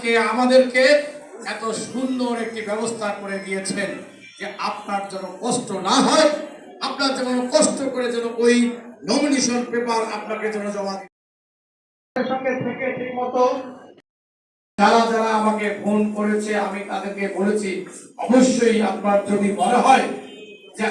আজকে আমাদেরকে এত সুন্দর একটি ব্যবস্থা করে দিয়েছেন যে আপনার যেন কষ্ট না হয়, আপনার যেন কষ্ট করে যেন ওই নমিনেশন পেপার আপনাকে যেন জমা দিতে যারা যারা আমাকে ফোন করেছে, আমি তাদেরকে বলেছি, অবশ্যই আপনার যদি মনে হয় যে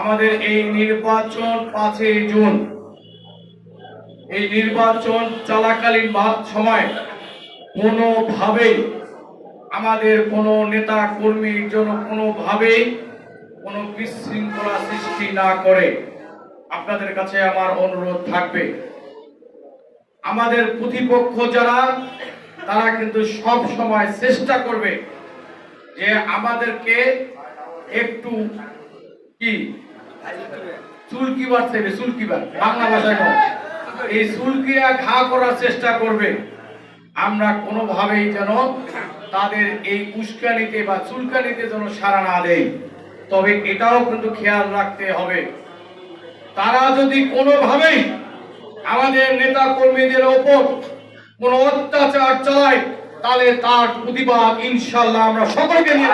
আমাদের এই নির্বাচন পাঁচই জুন। এই নির্বাচন চলাকালীন সময় কোনোভাবেই আমাদের কোনো নেতা কর্মীর জন্য কোনোভাবেই কোনো বিশৃঙ্খলা সৃষ্টি না করে। আপনাদের কাছে আমার অনুরোধ থাকবে। আমাদের প্রতিপক্ষ যারা, তারা কিন্তু সব সময় চেষ্টা করবে যে আমাদেরকে একটু কি চুলকিবার থেকে চুলকিবার। বাংলা ভাষায় এই চুলকিয়া ঘা করার চেষ্টা করবে। আমরা কোনোভাবেই যেন তাদের এই উস্কানিতে বা চুলকানিতে যেন সাড়া না দেই। তবে এটাও কিন্তু খেয়াল রাখতে হবে। তারা যদি কোনোভাবেই আমাদের নেতা কর্মীদের ওপর কোন অত্যাচার চালায়, তাহলে তার প্রতিবাদ ইনশাল্লাহ আমরা সকলকে নিয়ে